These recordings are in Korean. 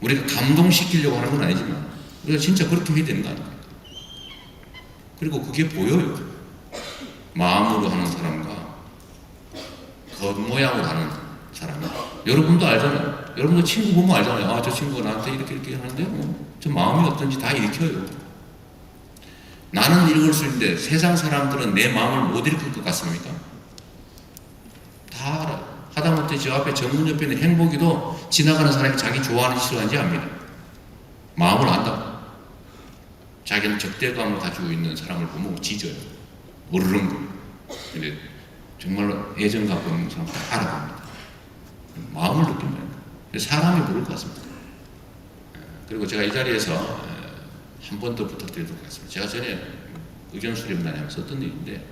우리가 감동시키려고 하는 건 아니지만 우리가 진짜 그렇게 해야 되는 거 아닙니까? 그리고 그게 보여요. 마음으로 하는 사람과 겉모양으로 하는 사람. 여러분도 알잖아요. 여러분도 친구 보면 알잖아요. 아, 저 친구가 나한테 이렇게 이렇게 하는데, 어, 저 마음이 어떤지 다 읽혀요. 나는 읽을 수 있는데 세상 사람들은 내 마음을 못 읽을 것 같습니까? 하다못해 저 앞에 정문 옆에 있는 행복이도 지나가는 사람이 자기 좋아하는지 싫어하는지 압니다. 마음을 안다. 자기는 적대감을 가지고 있는 사람을 보면 짖어요. 으르렁거려. 근데 정말로 애정 갖고 있는 사람 다 알아봅니다. 마음을 느낀다. 사람이 모를 것 같습니다. 그리고 제가 이 자리에서 한 번 더 부탁드리도록 하겠습니다. 제가 전에 의견 수렴단에 하면서 썼던 일인데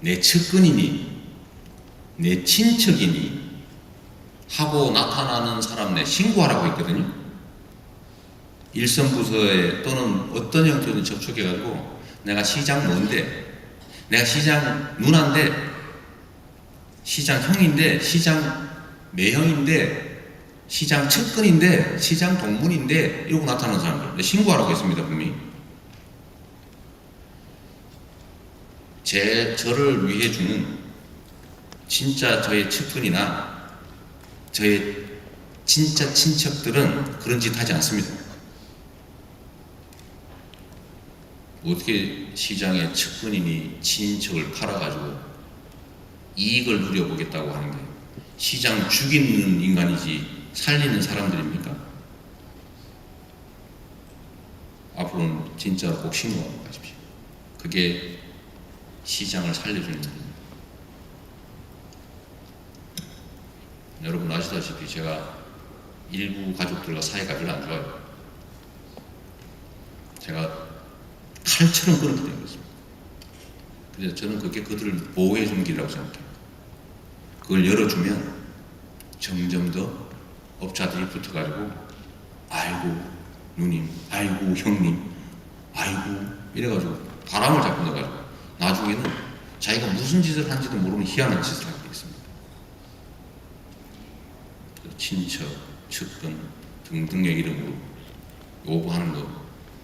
내 측근이니 내 친척이니 하고 나타나는 사람 내 신고하라고 했거든요. 일선 부서에 또는 어떤 형태든 접촉해가지고 내가 시장 뭔데 내가 시장 누나인데 시장 형인데 시장 매형인데 시장 측근인데 시장 동문인데 이러고 나타나는 사람들 신고하라고 했습니다 분명히 제 저를 위해 주는 진짜 저의 측근이나 저의 진짜 친척들은 그런 짓 하지 않습니다. 어떻게 시장의 측근이니 친척을 팔아가지고 이익을 누려보겠다고 하는 게 시장 죽이는 인간이지 살리는 사람들입니까? 앞으로는 진짜 꼭 신고하고 가십시오. 그게 시장을 살려주는 일입니다. 여러분 아시다시피 제가 일부 가족들과 사이가 별로 안 좋아요. 제가 칼처럼 끊어뜨리고 있습니다. 그래서 저는 그게 그들을 보호해 주는 길이라고 생각해요. 그걸 열어주면 점점 더 업자들이 붙어가지고 아이고 누님, 아이고 형님, 아이고 이래가지고 바람을 잡고 넣어가지고 나중에는 자기가 무슨 짓을 한지도 모르는 희한한 짓을 하게 되겠습니다. 그 친척, 측근 등등의 이름으로 요구하는 거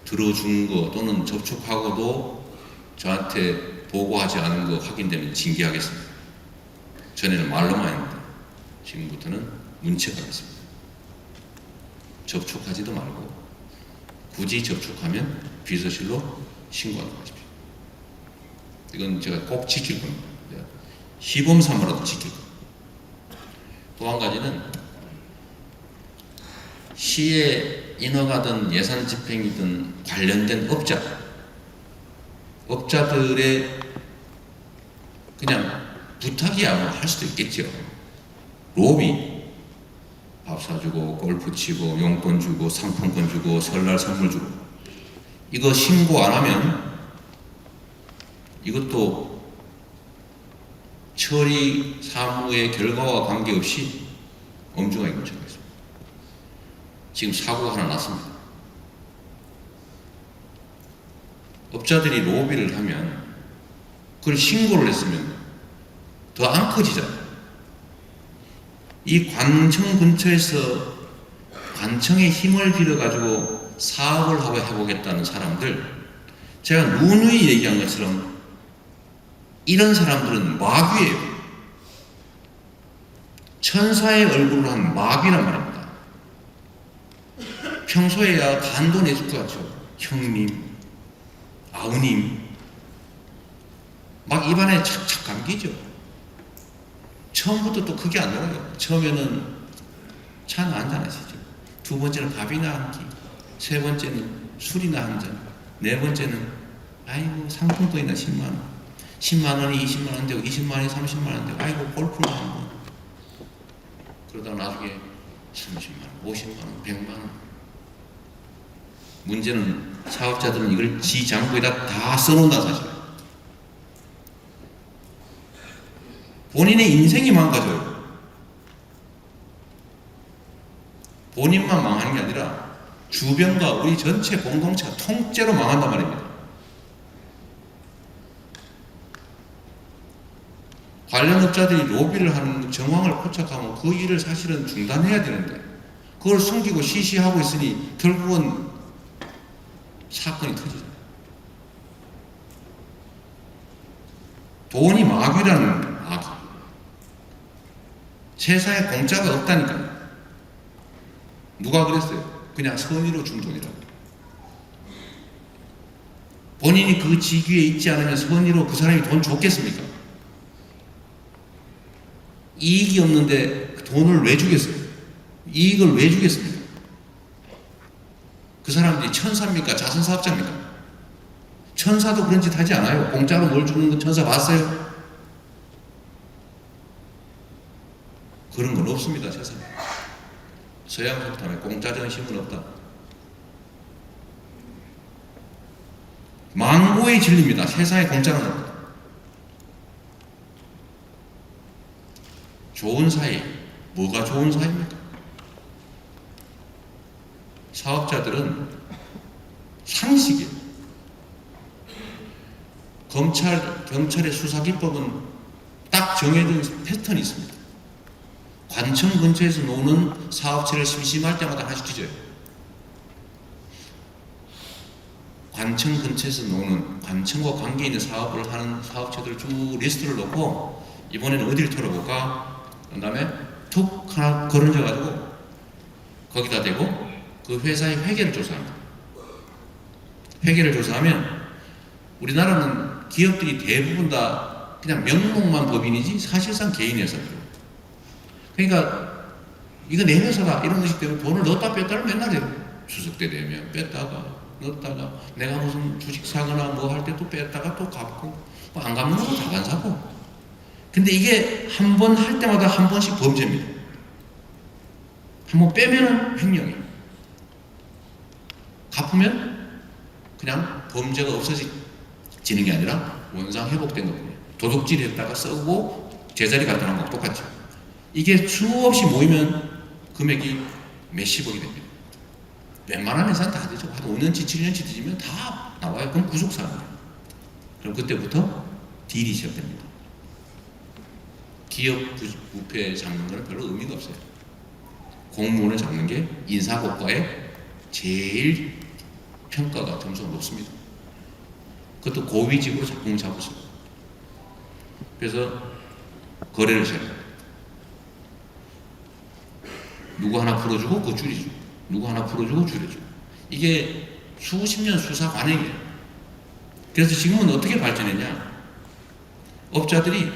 들어준 거 또는 접촉하고도 저한테 보고하지 않은 거 확인되면 징계하겠습니다. 전에는 말로만 했는데 지금부터는 문책하겠습니다. 접촉하지도 말고 굳이 접촉하면 비서실로 신고하도록 하십시오. 이건 제가 꼭 지킬 겁니다. 시범 삼아라도 지킬 겁니다. 또 한 가지는 시에 인허가든 예산 집행이든 관련된 업자, 업자들의 그냥 부탁이야 뭐 할 수도 있겠죠. 로비, 밥 사주고 골프 치고 용돈 주고 상품권 주고 설날 선물 주고 이거 신고 안 하면 이것도 처리 사무의 결과와 관계없이 엄중하게 문책하겠습니다. 지금 사고가 하나 났습니다. 업자들이 로비를 하면 그걸 신고를 했으면 더 안 커지잖아요. 이 관청 근처에서 관청의 힘을 빌어가지고 사업을 하고 해보겠다는 사람들, 제가 누누이 얘기한 것처럼 이런 사람들은 마귀예요. 천사의 얼굴을 한 마귀란 말입니다. 평소에야 간도 내줄 것 같죠. 형님, 아우님. 막 입안에 착착 감기죠. 처음부터 또 크게 안 나와요. 처음에는 차는 한잔 하시죠. 두 번째는 밥이나 한 끼. 세 번째는 술이나 한 잔. 네 번째는 아이고 상품권이나 10만 원. 10만 원이 20만 원 되고 20만 원이 30만 원 되고 아이고 골프나 한 번. 그러다가 나중에 30만 원, 50만 원, 100만 원. 문제는 사업자들은 이걸 지 장부에다 다 써놓는다 사실. 본인의 인생이 망가져요. 본인만 망하는 게 아니라 주변과 우리 전체 공동체가 통째로 망한단 말입니다. 관련 업자들이 로비를 하는 정황을 포착하면 그 일을 사실은 중단해야 되는데 그걸 숨기고 시시하고 있으니 결국은 사건이 터지죠. 돈이 마귀라는 마귀. 세상에 공짜가 없다니까요. 누가 그랬어요? 그냥 선의로 준 돈이라고. 본인이 그 직위에 있지 않으면 선의로 그 사람이 돈 줬겠습니까? 이익이 없는데 그 돈을 왜 주겠어요? 이익을 왜 주겠습니까? 그 사람들이 천사입니까? 자선사업자입니까? 천사도 그런 짓 하지 않아요. 공짜로 뭘 주는 건 천사 봤어요? 그런 건 없습니다, 세상에. 서양 속담에 공짜 전심은 없다. 망고의 진리입니다. 세상에 공짜는 없다. 좋은 사이, 뭐가 좋은 사이입니까? 사업자들은 상식이에요. 검찰, 경찰의 수사 기법은 딱 정해진 패턴이 있습니다. 관청 근처에서 노는 사업체를 심심할 때마다 하나씩 뒤져요. 관청 근처에서 노는 관청과 관계 있는 사업을 하는 사업체들 쭉 리스트를 놓고 이번에는 어디를 털어볼까? 그 다음에 툭 하나 걸어져가지고 거기다 대고 그 회사의 회계를 조사합니다. 회계를 조사하면 우리나라는 기업들이 대부분 다 그냥 명목만 법인이지 사실상 개인 회사들. 그러니까 이거 내 회사다 이런 의식 때문에 돈을 넣었다 뺐다를 맨날 해요. 추석 때 되면 뺐다가 넣었다가 내가 무슨 주식 사거나 뭐 할 때 또 뺐다가 또 갚고 뭐 안 갚는 것도 다안 사고. 근데 이게 한 번 할 때마다 한 번씩 범죄입니다. 한 번 빼면은 횡령이에요. 갚으면 그냥 범죄가 없어지는 게 아니라 원상 회복된 거거든요. 도둑질 했다가 썩고 제자리 갖다 놓은 거 똑같죠. 이게 수없이 모이면 금액이 몇십억이 됩니다. 웬만한 회사는 다 되죠. 한 5년치, 7년치 뒤지면 다 나와요. 그럼 구속사입니다. 그럼 그때부터 딜이 시작됩니다. 기업 부- 부패 잡는 거는 별로 의미가 없어요. 공무원을 잡는 게 인사고과의 제일 평가가 점수가 높습니다. 그것도 고위직으로 작품을 잡으시고 그래서 거래를 시작합니다. 누구 하나 풀어주고 그거 줄이죠. 누구 하나 풀어주고 줄여줘. 이게 수십 년 수사 관행이에요. 그래서 지금은 어떻게 발전했냐? 업자들이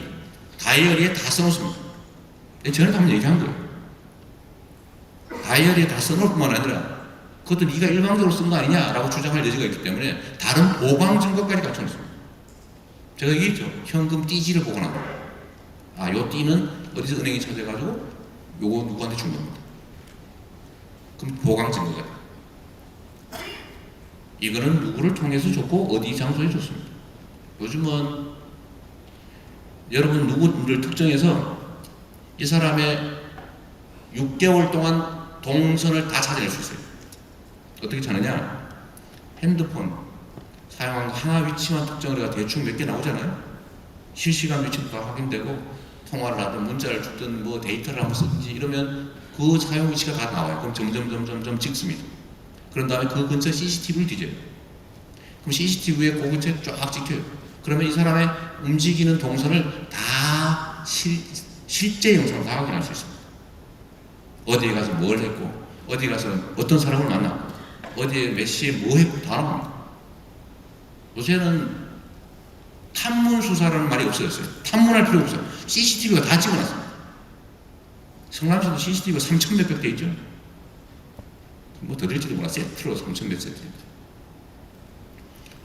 다이어리에 다 써놓습니다. 전에 한번 얘기한 거예요. 다이어리에 다 써놓을 뿐만 아니라 그것도 네가 일방적으로 쓴 거 아니냐라고 주장할 여지가 있기 때문에 다른 보강 증거까지 갖춰놓습니다. 제가 얘기했죠. 현금 띠지를 보관한다. 아, 요 띠는 어디서 은행에 찾아가지고 요거 누구한테 준 겁니다. 그럼 보강 증거가. 이거는 누구를 통해서 줬고 어디 장소에 줬습니다. 요즘은 여러분 누구를 특정해서 이 사람의 6개월 동안 동선을 다 찾아낼 수 있어요. 어떻게 찾느냐? 핸드폰 사용한 거 하나 위치만 특정을 해가 대충 몇 개 나오잖아요. 실시간 위치도 다 확인되고 통화를 하든 문자를 주든 뭐 데이터를 한번 쓰든지 이러면 그 사용 위치가 다 나와요. 그럼 점점 점점 점 찍습니다. 그런 다음에 그 근처 CCTV를 뒤져요. 그럼 CCTV에 그 근처에 쫙 찍혀요. 그러면 이 사람의 움직이는 동선을 다 실, 실제 영상으로 다 확인할 수 있습니다. 어디에 가서 뭘 했고, 어디 가서 어떤 사람을 만났고, 어디에 몇 시에 뭐 했고 다 나옵니다. 요새는 탐문 수사라는 말이 없어졌어요. 탐문할 필요 없어요. CCTV가 다 찍어놨습니다. 성남시도 CCTV가 3천 몇백 대 있죠. 뭐 더 될지도 몰라 세트로 3천 몇 세트입니다.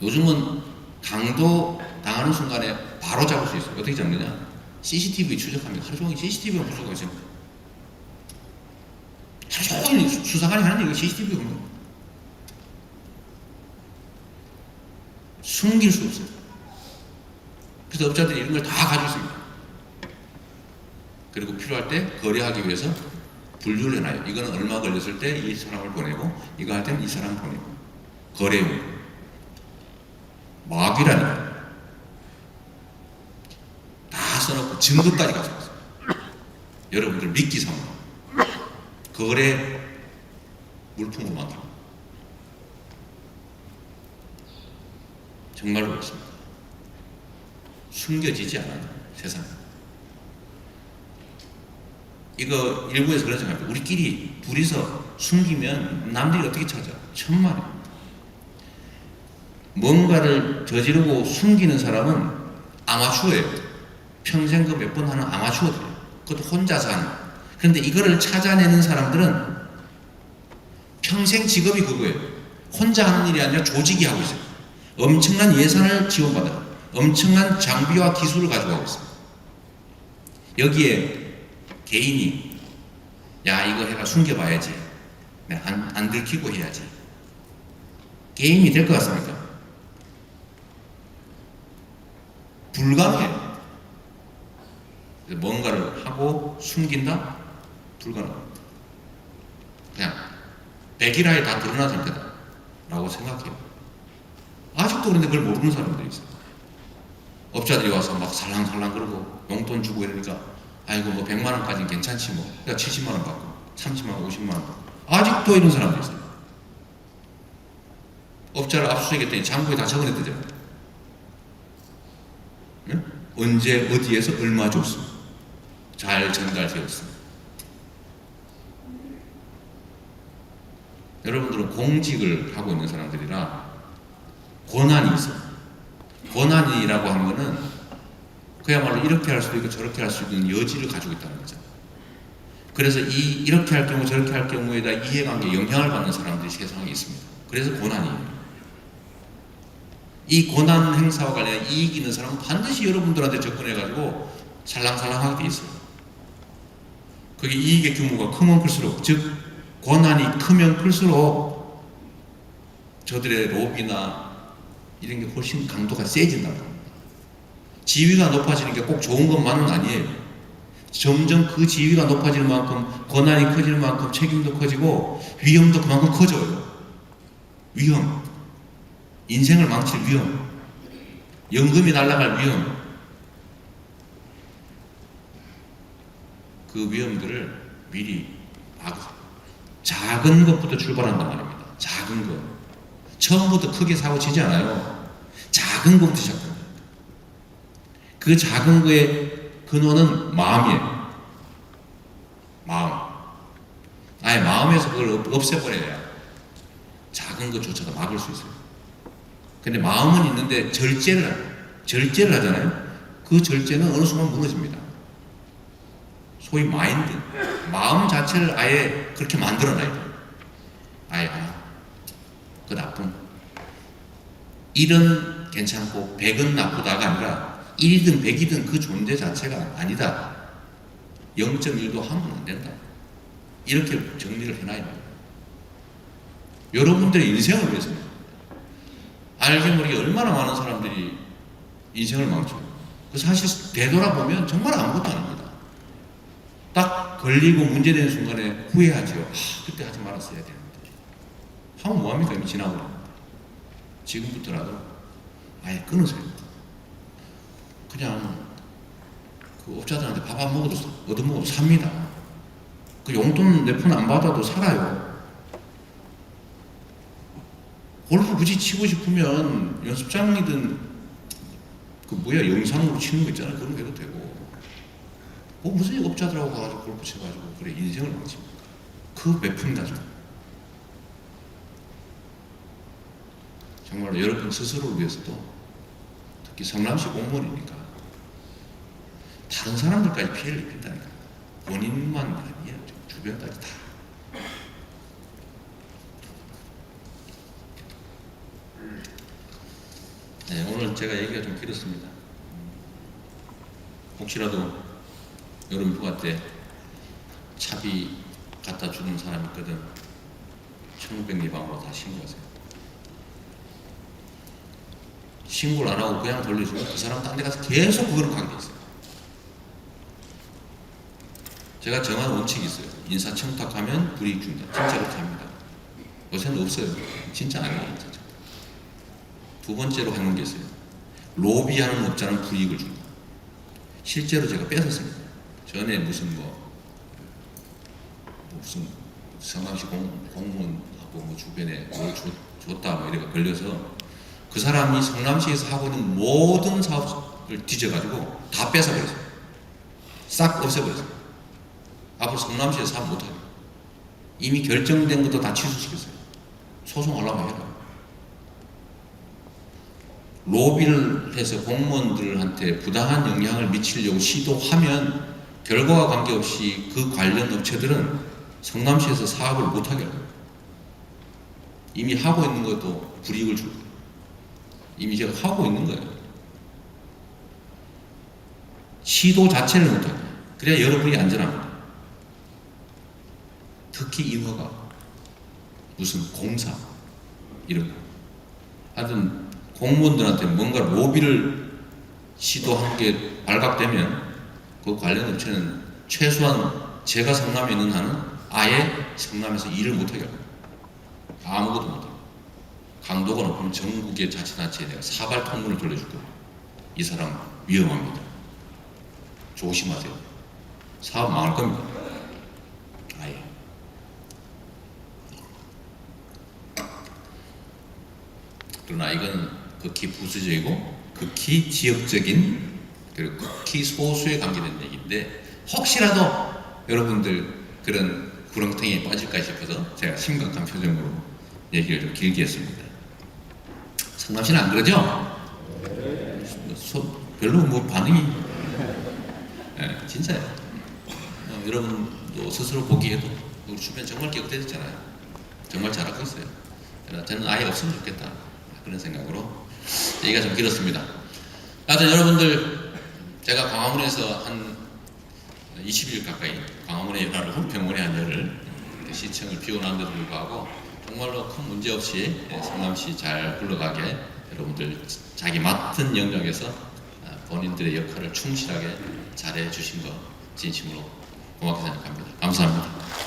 요즘은 강도 당하는 순간에 바로 잡을 수 있어요. 어떻게 잡느냐? CCTV 추적합니다. 하루 종일 CCTV가 있습니다. 하루 종일 수- 수사관이 하는 얘기가 CCTV가 그런 거예요. 숨길 수 없어요. 그래서 업자들이 이런 걸 다 가지고 있습니다. 그리고 필요할 때 거래하기 위해서 분류를 해놔요. 이거는 얼마 걸렸을 때 이 사람을 보내고 이거 할 때는 이 사람 보내고 거래용 마귀라니까 다 써놓고 증거까지 가져왔어요. 여러분들 믿기 삼아 거래 물품으로 만들어. 정말로 그렇습니다. 숨겨지지 않아요, 세상. 이거 일부에서 그런 생각합니다. 우리끼리 둘이서 숨기면 남들이 어떻게 찾아? 천만에. 뭔가를 저지르고 숨기는 사람은 아마추어예요. 평생 그 몇 번 하는 아마추어들이에요. 그것도 혼자서 하는. 그런데 이거를 찾아내는 사람들은 평생 직업이 그거예요. 혼자 하는 일이 아니라 조직이 하고 있어요. 엄청난 예산을 지원받아요. 엄청난 장비와 기술을 하고 있어요. 여기에 개인이 야 이거 해가 숨겨봐야지. 네, 안, 안 들키고 해야지. 게임이 될 것 같습니까? 불가능해요. 그래서 뭔가를 하고 숨긴다? 불가능합니다. 그냥 백일하에 다 드러난 상태다. 라고 생각해요. 아직도 그런데 그걸 모르는 사람들이 있어요. 업자들이 와서 막 살랑살랑 그러고 용돈 주고 이러니까 아이고 뭐 100만 원까지는 괜찮지 뭐. 그러니까 70만 원 받고 30만 원, 50만 원 받고. 아직도 이런 사람들이 있어요. 업자를 압수수색했더니 장부에 다 적어냈대잖아요. 응? 언제 어디에서 얼마 줬습니다. 잘 전달되었습니다. 여러분들은 공직을 하고 있는 사람들이라 권한이 있어요. 권한이라고 하는 거는 그야말로 이렇게 할 수도 있고 저렇게 할수 있는 여지를 가지고 있다는 거죠. 그래서 이 이렇게 할 경우 저렇게 할 경우에다 이해관계 영향을 받는 사람들이 세상에 있습니다. 그래서 권한이에요. 이 권한 행사와 관련해 이익 있는 사람은 반드시 여러분들한테 접근해가지고 살랑살랑하게 돼 있어요. 그게 이익의 규모가 크면 클수록, 즉 권한이 크면 클수록 저들의 로비나 이런 게 훨씬 강도가 세진다고 합니다. 지위가 높아지는 게 꼭 좋은 것만은 아니에요. 점점 그 지위가 높아지는 만큼 권한이 커지는 만큼 책임도 커지고 위험도 그만큼 커져요. 위험. 인생을 망칠 위험, 연금이 날아갈 위험, 그 위험들을 미리 막아. 작은 것부터 출발한단 말입니다. 작은 것. 처음부터 크게 사고 치지 않아요. 작은 것부터 시작합니다. 그 작은 거의 근원은 마음이에요. 마음. 아예 마음에서 그걸 없- 없애버려야 작은 것조차도 막을 수 있어요. 근데 마음은 있는데 절제를. 절제를 하잖아요. 그 절제는 어느 순간 무너집니다. 소위 마인드, 마음 자체를 아예 그렇게 만들어놔야 돼요. 아예 아, 그 나쁨. 1은 괜찮고 100은 나쁘다가 아니라 1이든 100이든 그 존재 자체가 아니다. 0.1도 하면 안 된다. 이렇게 정리를 해놔야 돼요. 여러분들의 인생을 위해서입니다. 알게 모르게 얼마나 많은 사람들이 인생을 망쳐요. 그 사실 되돌아보면 정말 아무것도 아닙니다. 딱 걸리고 문제되는 순간에 후회하죠. 아, 그때 하지 말았어야 되는데. 하면 뭐합니까? 이미 지나버립니다. 지금부터라도 아예 끊으세요. 그냥 그 업자들한테 밥 안 먹어도 얻어먹어도 삽니다. 그 용돈 몇푼안 받아도 살아요. 골프 굳이 치고 싶으면 연습장이든 그 뭐야 영상으로 치는 거 있잖아요. 그런 거 해도 되고 뭐 무슨 업자들하고 가가지고 골프 쳐가지고 그래 인생을 망칩니까? 그 몇 푼 가지고 정말로 여러분 스스로를 위해서도 성남시 공무원이니까 다른 사람들까지 피해를 입힌다니까 본인만 아니에요 주변까지 다 네, 오늘 제가 얘기가 좀 길었습니다. 혹시라도 여름 휴가 때 차비 갖다 주는 사람이 있거든. 1600 방으로 다 신고하세요. 신고를 안 하고 그냥 돌려주면 그 사람 딴 데 가서 계속 그거를 관계 있어요. 제가 정한 원칙이 있어요. 인사청탁하면 불이익 준다. 진짜 그렇게 합니다. 요새는 없어요. 진짜 아니에요. 진짜. 두 번째로 하는 게 있어요. 로비하는 업자는 불이익을 준다. 실제로 제가 뺏었습니다. 전에 무슨 뭐 무슨 성남시 공, 공무원하고 뭐 주변에 뭘 줬, 줬다 뭐 이래가 걸려서 그 사람이 성남시에서 하고 있는 모든 사업을 뒤져가지고 다 뺏어버렸어요. 싹 없애버렸어요. 앞으로 성남시에서 사업 못하게. 이미 결정된 것도 다 취소시켰어요. 소송하려면 해라. 로비를 해서 공무원들한테 부당한 영향을 미치려고 시도하면 결과와 관계없이 그 관련 업체들은 성남시에서 사업을 못하게 합니다. 이미 하고 있는 것도 불이익을 줄 거예요. 이미 제가 하고 있는 거예요. 시도 자체를 못하게. 그래야 여러분이 안전합니다. 특히 인허가, 무슨 공사, 이런 거. 하여튼 공무원들한테 뭔가 로비를 시도한 게 발각되면 그 관련 업체는 최소한 제가 성남에 있는 한은 아예 성남에서 일을 못하게 합니다. 아무것도 못해요. 강도가 높으면 전국의 자치단체에 내가 사발 통문을 돌려줄 거예요. 이 사람 위험합니다. 조심하세요. 사업 망할 겁니다. 아예. 그러나 이건 극히 부수적이고 극히 지역적인 그리고 극히 소수에 관계된 얘기인데 혹시라도 여러분들 그런 구렁텅이에 빠질까 싶어서 제가 심각한 표정으로 얘기를 좀 길게 했습니다. 성남시는 안 그러죠? 소- 별로 뭐 반응이 예, 진짜요. 어, 여러분도 스스로 보기에도 우리 주변 정말 깨끗해졌잖아요. 정말 잘하고 있어요. 저는 아예 없으면 좋겠다 그런 생각으로 얘기가 좀 길었습니다. 하여튼 여러분들 제가 광화문에서 한 20일 가까이 광화문의 열화를 병원의 한 열을 시청을 비워놨는데도 불구하고 정말로 큰 문제 없이 예, 성남시 잘 굴러가게 여러분들 자기 맡은 영역에서 아, 본인들의 역할을 충실하게 잘해 주신 거 진심으로 고맙게 생각합니다. 감사합니다.